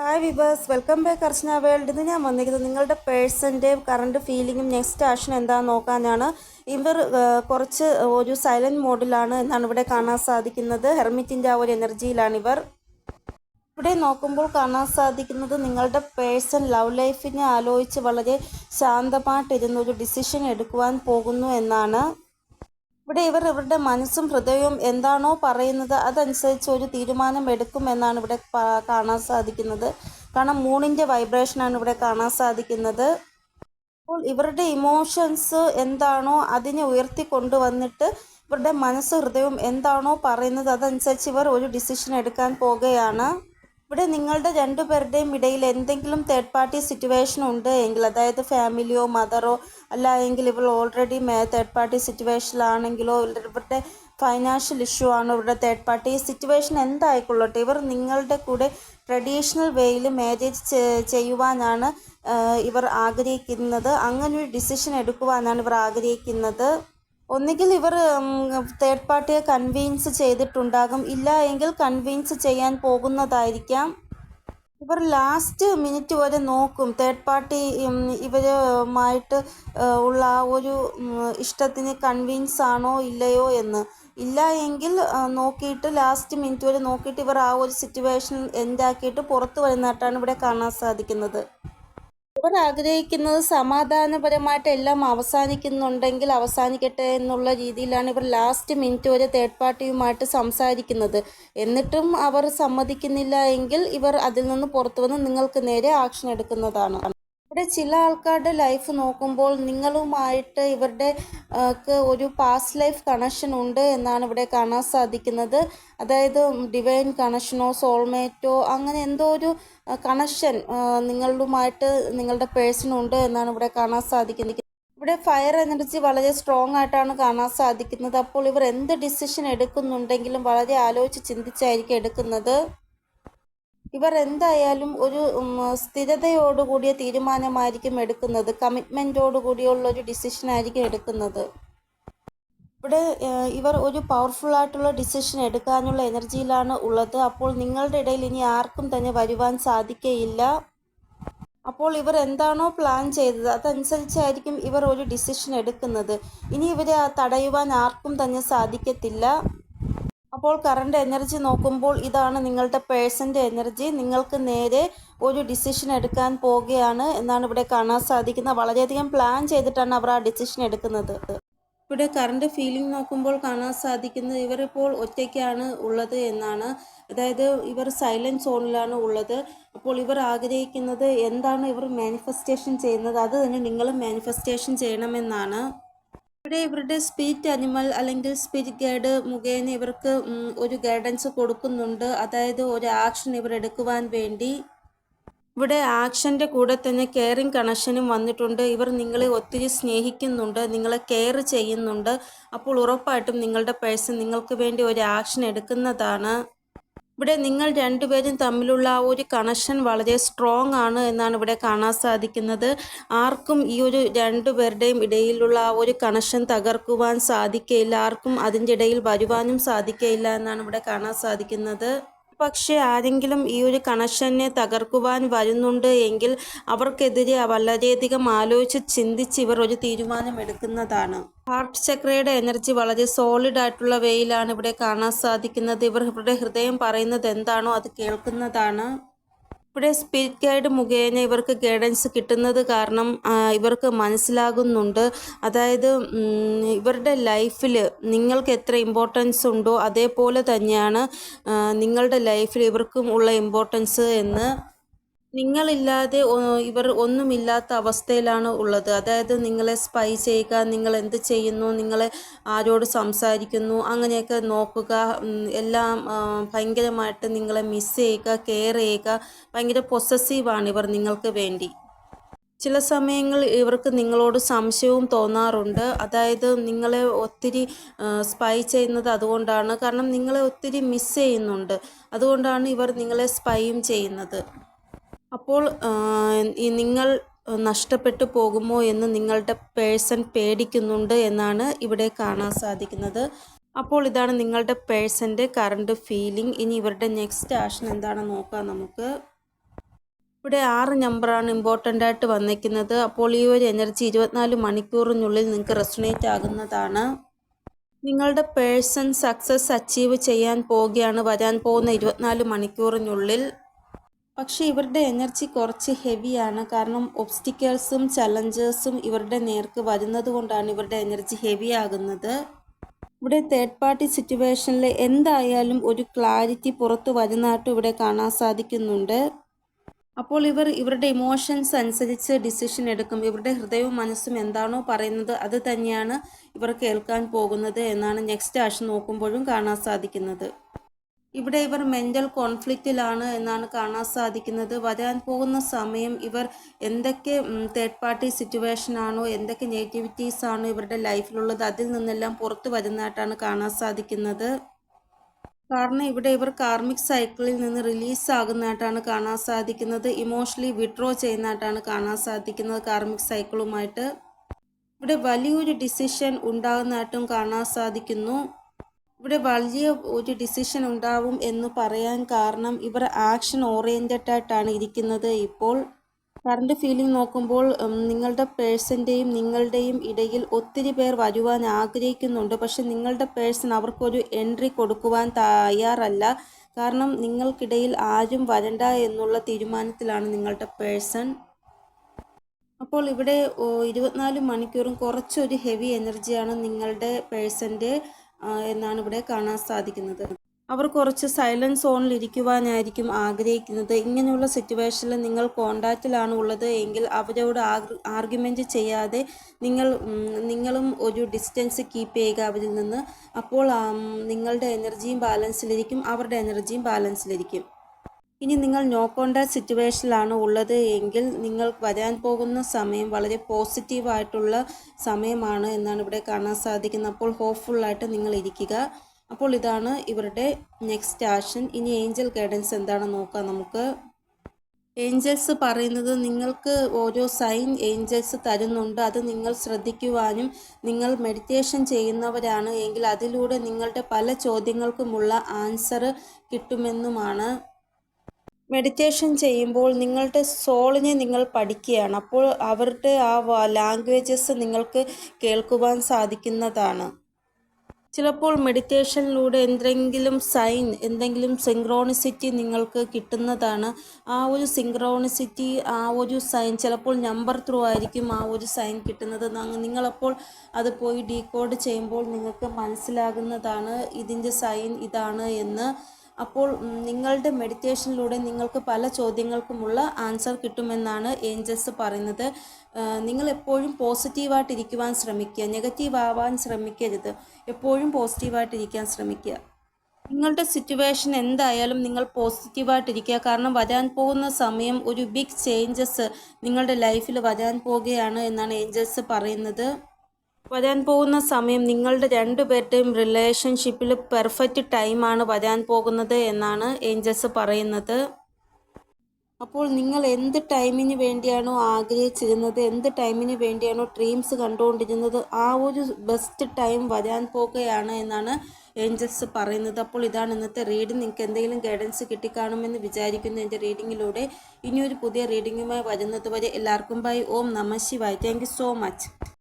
Hi vibers welcome back Archana world ഇന്ന് ഞാൻ വന്നിരിക്കുന്നത് നിങ്ങളുടെ പേഴ്സന്റെ കറണ്ട് ഫീലിങ്ങും നെക്സ്റ്റ് ആക്ഷൻ എന്താണെന്ന് നോക്കാനാണ്. ഇവർ കുറച്ച് ഒരു സൈലന്റ് മോഡിലാണ് എന്നാണ് ഇവിടെ കാണാൻ സാധിക്കുന്നത്. ഹെർമിറ്റിന്റെ ആ ഒരു എനർജിയിലാണ് ഇവർ. ഇവിടെ നോക്കുമ്പോൾ കാണാൻ സാധിക്കുന്നത് നിങ്ങളുടെ പേഴ്സൺ ലവ് ലൈഫിനെ ആലോചിച്ച് വളരെ ശാന്തമായിട്ടിരുന്ന് ഒരു ഡിസിഷൻ എടുക്കുവാൻ പോകുന്നു എന്നാണ്. ഇവിടെ ഇവർ ഇവരുടെ മനസ്സും ഹൃദയവും എന്താണോ പറയുന്നത് അതനുസരിച്ച് ഒരു തീരുമാനം എടുക്കും എന്നാണ് ഇവിടെ കാണാൻ സാധിക്കുന്നത്. കാരണം മൂണിന്റെ വൈബ്രേഷനാണ് ഇവിടെ കാണാൻ സാധിക്കുന്നത്. അപ്പോൾ ഇവരുടെ ഇമോഷൻസ് എന്താണോ അതിനെ ഉയർത്തി കൊണ്ടുവന്നിട്ട് ഇവരുടെ മനസ്സ് ഹൃദയവും എന്താണോ പറയുന്നത് അതനുസരിച്ച് ഇവർ ഒരു ഡിസിഷൻ എടുക്കാൻ പോകുകയാണ് ഇവിടെ നിങ്ങളുടെ രണ്ടുപേരുടെയും ഇടയിൽ എന്തെങ്കിലും തേർഡ് പാർട്ടി സിറ്റുവേഷൻ ഉണ്ട് എങ്കിൽ അതായത് ഫാമിലിയോ മദറോ അല്ല എങ്കിൽ ഇവർ ഓൾറെഡി തേർഡ് പാർട്ടി സിറ്റുവേഷനിലാണെങ്കിലോ ഇവരുടെ ഫൈനാൻഷ്യൽ ഇഷ്യൂ ആണോ ഇവരുടെ തേർഡ് പാർട്ടി സിറ്റുവേഷൻ എന്തായിക്കൊള്ളട്ടെ? ഇവർ നിങ്ങളുടെ കൂടെ ട്രഡീഷണൽ വേയിൽ മാരേജ് ചെയ്യുവാനാണ് ഇവർ ആഗ്രഹിക്കുന്നത്. അങ്ങനെ ഒരു ഡിസിഷൻ എടുക്കുവാനാണ് ഇവർ ആഗ്രഹിക്കുന്നത്. ഒന്നുകിൽ ഇവർ തേർഡ് പാർട്ടിയെ കൺവീൻസ് ചെയ്തിട്ടുണ്ടാകും. ഇല്ല എങ്കിൽ കൺവീൻസ് ചെയ്യാൻ പോകുന്നതായിരിക്കാം. ഇവർ ലാസ്റ്റ് മിനിറ്റ് വരെ നോക്കും. തേർഡ് പാർട്ടി ഇവരുമായിട്ട് ഉള്ള ആ ഒരു ഇഷ്ടത്തിന് കൺവിൻസ് ആണോ ഇല്ലയോ എന്ന്. ഇല്ല എങ്കിൽ നോക്കിയിട്ട് ലാസ്റ്റ് മിനിറ്റ് വരെ നോക്കിയിട്ട് ഇവർ ആ ഒരു സിറ്റുവേഷൻ എൻഡാക്കിയിട്ട് പുറത്തു വരുന്നതായിട്ടാണ് ഇവിടെ കാണാൻ സാധിക്കുന്നത്. ഇവർ ആഗ്രഹിക്കുന്നത് സമാധാനപരമായിട്ട് എല്ലാം അവസാനിക്കുന്നുണ്ടെങ്കിൽ അവസാനിക്കട്ടെ എന്നുള്ള രീതിയിലാണ് ഇവർ ലാസ്റ്റ് മിനിറ്റ് വരെ തേർഡ് പാർട്ടിയുമായിട്ട് സംസാരിക്കുന്നത്. എന്നിട്ടും അവർ സമ്മതിക്കുന്നില്ല എങ്കിൽ ഇവർ അതിൽ നിന്ന് പുറത്തു വന്ന് നിങ്ങൾക്ക് നേരെ ആക്ഷൻ എടുക്കുന്നതാണ്. ഇവിടെ ചില ആൾക്കാരുടെ ലൈഫ് നോക്കുമ്പോൾ നിങ്ങളുമായിട്ട് ഇവരുടെ ഒരു പാസ്റ്റ് ലൈഫ് കണക്ഷൻ ഉണ്ട് എന്നാണ് ഇവിടെ കാണാൻ സാധിക്കുന്നത്. അതായത് ഡിവൈൻ കണക്ഷനോ സോൾമേറ്റോ അങ്ങനെ എന്തോ ഒരു കണക്ഷൻ നിങ്ങളുമായിട്ട് നിങ്ങളുടെ പേഴ്സണുണ്ട് എന്നാണ് ഇവിടെ കാണാൻ സാധിക്കുന്നത്. ഇവിടെ ഫയർ എനർജി വളരെ സ്ട്രോങ് ആയിട്ടാണ് കാണാൻ സാധിക്കുന്നത്. അപ്പോൾ ഇവർ എന്ത് ഡിസിഷൻ എടുക്കുന്നുണ്ടെങ്കിലും വളരെ ആലോചിച്ച് ചിന്തിച്ചായിരിക്കും എടുക്കുന്നത്. ഇവർ എന്തായാലും ഒരു സ്ഥിരതയോടുകൂടിയ തീരുമാനമായിരിക്കും എടുക്കുന്നത്. കമ്മിറ്റ്മെന്റോടുകൂടിയുള്ള ഒരു ഡിസിഷൻ ആയിരിക്കും എടുക്കുന്നത്. ഇവിടെ ഇവർ ഒരു പവർഫുൾ ആയിട്ടുള്ള ഡിസിഷൻ എടുക്കാനുള്ള എനർജിയിലാണ് ഉള്ളത്. അപ്പോൾ നിങ്ങളുടെ ഇടയിൽ ഇനി ആർക്കും തന്നെ വരുവാൻ സാധിക്കയില്ല. അപ്പോൾ ഇവർ എന്താണോ പ്ലാൻ ചെയ്തത് അതനുസരിച്ചായിരിക്കും ഇവർ ഒരു ഡിസിഷൻ എടുക്കുന്നത്. ഇനി ഇവരെ തടയുവാൻ ആർക്കും തന്നെ സാധിക്കത്തില്ല. അപ്പോൾ കറണ്ട് എനർജി നോക്കുമ്പോൾ ഇതാണ് നിങ്ങളുടെ പേഴ്സന്റെ എനർജി നിങ്ങൾക്ക് നേരെ ഒരു ഡിസിഷൻ എടുക്കാൻ പോവുകയാണ് എന്നാണ് ഇവിടെ കാണാൻ സാധിക്കുന്നത്. വളരെയധികം പ്ലാൻ ചെയ്തിട്ടാണ് അവർ ആ ഡിസിഷൻ എടുക്കുന്നത്. ഇവിടെ കറണ്ട് ഫീലിംഗ് നോക്കുമ്പോൾ കാണാൻ സാധിക്കുന്നത് ഇവരിപ്പോൾ ഒറ്റയ്ക്കാണ് ഉള്ളത് എന്നാണ്. അതായത് ഇവർ സൈലന്റ് സോണിലാണ് ഉള്ളത്. അപ്പോൾ ഇവർ ആഗ്രഹിക്കുന്നത് എന്താണ് ഇവർ മാനിഫെസ്റ്റേഷൻ ചെയ്യുന്നത്? അത് തന്നെ നിങ്ങളും മാനിഫെസ്റ്റേഷൻ ചെയ്യണമെന്നാണ്. ഇവിടെ ഇവരുടെ സ്പിരിറ്റ് അനിമൽ അല്ലെങ്കിൽ സ്പിരിറ്റ് ഗൈഡ് മുഖേന ഇവർക്ക് ഒരു ഗൈഡൻസ് കൊടുക്കുന്നുണ്ട്. അതായത് ഒരു ആക്ഷൻ ഇവർ എടുക്കുവാൻ വേണ്ടി. ഇവിടെ ആക്ഷന്റെ കൂടെ തന്നെ കെയറിങ് കണക്ഷനും വന്നിട്ടുണ്ട്. ഇവർ നിങ്ങളെ ഒത്തിരി സ്നേഹിക്കുന്നുണ്ട് നിങ്ങളെ കെയർ ചെയ്യുന്നുണ്ട്. അപ്പോൾ ഉറപ്പായിട്ടും നിങ്ങളുടെ പേഴ്സൺ നിങ്ങൾക്ക് വേണ്ടി ഒരു ആക്ഷൻ എടുക്കുന്നതാണ്. ഇവിടെ നിങ്ങൾ രണ്ടുപേരും തമ്മിലുള്ള ആ ഒരു കണക്ഷൻ വളരെ സ്ട്രോങ് ആണ് എന്നാണ് ഇവിടെ കാണാൻ സാധിക്കുന്നത്. ആർക്കും ഈ ഒരു രണ്ടുപേരുടെയും ഇടയിലുള്ള ആ ഒരു കണക്ഷൻ തകർക്കുവാൻ സാധിക്കയില്ല. ആർക്കും അതിന്റെ ഇടയിൽ വരുവാനും സാധിക്കയില്ല എന്നാണ് ഇവിടെ കാണാൻ സാധിക്കുന്നത്. പക്ഷേ ആരെങ്കിലും ഈ ഒരു കണക്ഷനെ തകർക്കുവാൻ വരുന്നുണ്ട് എങ്കിൽ അവർക്കെതിരെ വളരെയധികം ആലോചിച്ച് ചിന്തിച്ച് ഇവർ ഒരു തീരുമാനമെടുക്കുന്നതാണ്. ഹാർട്ട് ചക്രയുടെ എനർജി വളരെ സോളിഡ് ആയിട്ടുള്ള വേയിലാണ് ഇവിടെ കാണാൻ സാധിക്കുന്നത്. ഇവർ ഇവരുടെ ഹൃദയം പറയുന്നത് എന്താണോ അത് കേൾക്കുന്നതാണ്. ഇവിടെ സ്പിരിറ്റ് ഗൈഡ് മുഖേന ഇവർക്ക് ഗൈഡൻസ് കിട്ടുന്നത് കാരണം ഇവർക്ക് മനസ്സിലാകുന്നുണ്ട്. അതായത് ഇവരുടെ ലൈഫിൽ നിങ്ങൾക്ക് എത്ര ഇമ്പോർട്ടൻസ് ഉണ്ടോ അതേപോലെ തന്നെയാണ് നിങ്ങളുടെ ലൈഫിൽ ഇവർക്കും ഉള്ള ഇമ്പോർട്ടൻസ് എന്ന് നിങ്ങളില്ലാതെ ഇവർ ഒന്നുമില്ലാത്ത അവസ്ഥയിലാണ് ഉള്ളത്. അതായത് നിങ്ങളെ സ്പൈ ചെയ്യുക നിങ്ങൾ എന്ത് ചെയ്യുന്നു നിങ്ങളെ ആരോട് സംസാരിക്കുന്നു അങ്ങനെയൊക്കെ നോക്കുക എല്ലാം ഭയങ്കരമായിട്ട് നിങ്ങളെ മിസ് ചെയ്യുക കെയർ ചെയ്യുക ഭയങ്കര പൊസസീവാണ് ഇവർ നിങ്ങൾക്ക് വേണ്ടി. ചില സമയങ്ങളിൽ ഇവർക്ക് നിങ്ങളോട് സംശയവും തോന്നാറുണ്ട്. അതായത് നിങ്ങളെ ഒത്തിരി സ്പൈ ചെയ്യുന്നത് അതുകൊണ്ടാണ്. കാരണം നിങ്ങളെ ഒത്തിരി മിസ് ചെയ്യുന്നുണ്ട്. അതുകൊണ്ടാണ് ഇവർ നിങ്ങളെ സ്പൈയും ചെയ്യുന്നത്. അപ്പോൾ നിങ്ങൾ നഷ്ടപ്പെട്ടു പോകുമോ എന്ന് നിങ്ങളുടെ പേഴ്സൺ പേടിക്കുന്നുണ്ട് എന്നാണ് ഇവിടെ കാണാൻ സാധിക്കുന്നത്. അപ്പോൾ ഇതാണ് നിങ്ങളുടെ പേഴ്സന്റെ കറണ്ട് ഫീലിംഗ് ഇനി ഇവരുടെ നെക്സ്റ്റ് ആക്ഷൻ എന്താണെന്ന് നോക്കാം നമുക്ക്. ഇവിടെ ആറ് നമ്പറാണ് ഇമ്പോർട്ടന്റ് ആയിട്ട് വന്നിരിക്കുന്നത്. അപ്പോൾ ഈ ഒരു എനർജി ഇരുപത്തിനാല് മണിക്കൂറിനുള്ളിൽ നിങ്ങൾക്ക് റെസണേറ്റ് ആകുന്നതാണ്. നിങ്ങളുടെ പേഴ്സൺ സക്സസ് അച്ചീവ് ചെയ്യാൻ പോവുകയാണ്. വരാൻ പോകുന്ന ഇരുപത്തിനാല് മണിക്കൂറിനുള്ളിൽ പക്ഷേ ഇവരുടെ എനർജി കുറച്ച് ഹെവിയാണ്. കാരണം ഒബ്സ്റ്റിക്കേഴ്സും ചലഞ്ചേഴ്സും ഇവരുടെ നേർക്ക് വരുന്നത് കൊണ്ടാണ് ഇവരുടെ എനർജി ഹെവി ആകുന്നത് ഇവിടെ തേർഡ് പാർട്ടി സിറ്റുവേഷനിൽ എന്തായാലും ഒരു ക്ലാരിറ്റി പുറത്തു വരുന്നതായിട്ട് ഇവിടെ കാണാൻ സാധിക്കുന്നുണ്ട്. അപ്പോൾ ഇവർ ഇവരുടെ ഇമോഷൻസ് അനുസരിച്ച് ഡിസിഷൻ എടുക്കും. ഇവരുടെ ഹൃദയവും മനസ്സും എന്താണോ പറയുന്നത് അത് തന്നെയാണ് ഇവർ കേൾക്കാൻ പോകുന്നത് എന്നാണ് നെക്സ്റ്റ് ആഴ്ച നോക്കുമ്പോഴും കാണാൻ സാധിക്കുന്നത്. ഇവിടെ ഇവർ മെന്റൽ കോൺഫ്ലിക്റ്റിലാണ് എന്നാണ് കാണാൻ സാധിക്കുന്നത്. വരാൻ പോകുന്ന സമയം ഇവർ എന്തൊക്കെ തേർഡ് പാർട്ടി സിറ്റുവേഷൻ ആണോ എന്തൊക്കെ നെഗറ്റിവിറ്റീസ് ആണോ ഇവരുടെ ലൈഫിലുള്ളത് അതിൽ നിന്നെല്ലാം പുറത്തു വരുന്നതായിട്ടാണ് കാണാൻ സാധിക്കുന്നത്. കാരണം ഇവിടെ ഇവർ കാർമിക് സൈക്കിളിൽ നിന്ന് റിലീസ് ആകുന്നതായിട്ടാണ് കാണാൻ സാധിക്കുന്നത്. ഇമോഷണലി വിഡ്രോ ചെയ്യുന്നതായിട്ടാണ് കാണാൻ സാധിക്കുന്നത് കാർമിക് സൈക്കിളുമായിട്ട് ഇവിടെ വലിയൊരു ഡിസിഷൻ ഉണ്ടാകുന്നതായിട്ടും കാണാൻ സാധിക്കുന്നു. ഇവിടെ വലിയ ഒരു ഡിസിഷൻ ഉണ്ടാവും എന്ന് പറയാൻ കാരണം ഇവർ ആക്ഷൻ ഓറിയന്റഡ് ആയിട്ടാണ് ഇരിക്കുന്നത്. ഇപ്പോൾ കറണ്ട് ഫീലിംഗ് നോക്കുമ്പോൾ നിങ്ങളുടെ പേഴ്സന്റെയും നിങ്ങളുടെയും ഇടയിൽ ഒത്തിരി പേർ വരുവാൻ ആഗ്രഹിക്കുന്നുണ്ട്. പക്ഷെ നിങ്ങളുടെ പേഴ്സൺ അവർക്കൊരു എൻട്രി കൊടുക്കുവാൻ തയ്യാറല്ല. കാരണം നിങ്ങൾക്കിടയിൽ ആരും വരണ്ട എന്നുള്ള തീരുമാനത്തിലാണ് നിങ്ങളുടെ പേഴ്സൺ അപ്പോൾ ഇവിടെ ഇരുപത്തിനാല് മണിക്കൂറും കുറച്ചൊരു ഹെവി എനർജിയാണ് നിങ്ങളുടെ പേഴ്സന്റെ എന്നാണ് ഇവിടെ കാണാൻ സാധിക്കുന്നത്. അവർ കുറച്ച് സൈലൻസ് സോണിൽ ഇരിക്കുവാനായിരിക്കും ആഗ്രഹിക്കുന്നത്. ഇങ്ങനെയുള്ള സിറ്റുവേഷനിൽ നിങ്ങൾ കോണ്ടാക്റ്റിലാണ് ഉള്ളത് എങ്കിൽ അവരോട് ആർഗ്യുമെന്റ് ചെയ്യാതെ നിങ്ങൾ നിങ്ങളും ഒരു ഡിസ്റ്റൻസ് കീപ്പ് ചെയ്യുക അവരിൽ നിന്ന്. അപ്പോൾ നിങ്ങളുടെ എനർജിയും ബാലൻസിലിരിക്കും. അവരുടെ എനർജിയും ബാലൻസിലിരിക്കും. ഇനി നിങ്ങൾ നോ കോണ്ടാക്ട് സിറ്റുവേഷനിലാണ് ഉള്ളത് എങ്കിൽ നിങ്ങൾ വരാൻ പോകുന്ന സമയം വളരെ പോസിറ്റീവായിട്ടുള്ള സമയമാണ് എന്നാണ് ഇവിടെ കാണാൻ സാധിക്കുന്നത്. അപ്പോൾ ഹോപ്പ്ഫുള്ളായിട്ട് നിങ്ങൾ ഇരിക്കുക. അപ്പോൾ ഇതാണ് ഇവരുടെ നെക്സ്റ്റ് ആക്ഷൻ. ഇനി ഏഞ്ചൽ ഗൈഡൻസ് എന്താണെന്ന് നോക്കാം നമുക്ക്. ഏഞ്ചൽസ് പറയുന്നത് നിങ്ങൾക്ക് ഓരോ സൈൻ ഏഞ്ചൽസ് തരുന്നുണ്ട്. അത് നിങ്ങൾ ശ്രദ്ധിക്കുവാനും നിങ്ങൾ മെഡിറ്റേഷൻ ചെയ്യുന്നവരാണ് എങ്കിൽ അതിലൂടെ നിങ്ങളുടെ പല ചോദ്യങ്ങൾക്കുമുള്ള ആൻസർ കിട്ടുമെന്നുമാണ് മെഡിറ്റേഷൻ ചെയ്യുമ്പോൾ നിങ്ങളുടെ സോളിനെ നിങ്ങൾ പഠിക്കുകയാണ്. അപ്പോൾ അവരുടെ ആ ലാംഗ്വേജസ് നിങ്ങൾക്ക് കേൾക്കുവാൻ സാധിക്കുന്നതാണ്. ചിലപ്പോൾ മെഡിറ്റേഷനിലൂടെ എന്തെങ്കിലും സൈൻ എന്തെങ്കിലും സിങ്ക്രോണിസിറ്റി നിങ്ങൾക്ക് കിട്ടുന്നതാണ്. ആ ഒരു സിങ്ക്രോണിസിറ്റി ആ ഒരു സൈൻ ചിലപ്പോൾ നമ്പർ ത്രൂ ആയിരിക്കും ആ ഒരു സൈൻ കിട്ടുന്നത്. നങ്ങ- നിങ്ങളപ്പോൾ അത് പോയി ഡീകോഡ് ചെയ്യുമ്പോൾ നിങ്ങൾക്ക് മനസ്സിലാകുന്നതാണ് ഇതിന്റെ സൈൻ ഇതാണ് എന്ന് അപ്പോൾ നിങ്ങളുടെ മെഡിറ്റേഷനിലൂടെ നിങ്ങൾക്ക് പല ചോദ്യങ്ങൾക്കുമുള്ള ആൻസർ കിട്ടുമെന്നാണ് ഏഞ്ചൽസ് പറയുന്നത്. നിങ്ങൾ എപ്പോഴും പോസിറ്റീവായിട്ടിരിക്കുവാൻ ശ്രമിക്കുക. നെഗറ്റീവ് ആവാൻ ശ്രമിക്കരുത്. എപ്പോഴും പോസിറ്റീവായിട്ടിരിക്കാൻ ശ്രമിക്കുക. നിങ്ങളുടെ സിറ്റുവേഷൻ എന്തായാലും നിങ്ങൾ പോസിറ്റീവായിട്ടിരിക്കുക കാരണം വരാൻ പോകുന്ന സമയം ഒരു ബിഗ് ചേഞ്ചസ് നിങ്ങളുടെ ലൈഫിൽ വരാൻ പോവുകയാണ് എന്നാണ് ഏഞ്ചൽസ് പറയുന്നത്. വരാൻ പോകുന്ന സമയം നിങ്ങളുടെ രണ്ടുപേരുടെയും റിലേഷൻഷിപ്പിൽ പെർഫെക്റ്റ് ടൈമാണ് വരാൻ പോകുന്നത് എന്നാണ് ഏഞ്ചൽസ് പറയുന്നത്. അപ്പോൾ നിങ്ങൾ എന്ത് ടൈമിന് വേണ്ടിയാണോ ആഗ്രഹിച്ചിരുന്നത് എന്ത് ടൈമിന് വേണ്ടിയാണോ ഡ്രീംസ് കണ്ടുകൊണ്ടിരുന്നത് ആ ഒരു ബെസ്റ്റ് ടൈം വരാൻ പോകുകയാണ് എന്നാണ് ഏഞ്ചൽസ് പറയുന്നത്. അപ്പോൾ ഇതാണ് ഇന്നത്തെ റീഡിംഗ് നിങ്ങൾക്ക് എന്തെങ്കിലും ഗൈഡൻസ് കിട്ടിക്കാണുമെന്ന് വിചാരിക്കുന്നു. എന്റെ റീഡിങ്ങിലൂടെ ഇനിയൊരു പുതിയ റീഡിങ്ങുമായി വരുന്നത് വരെ എല്ലാവർക്കും ബൈ ഓം നമ ശിവായ്. Thank so much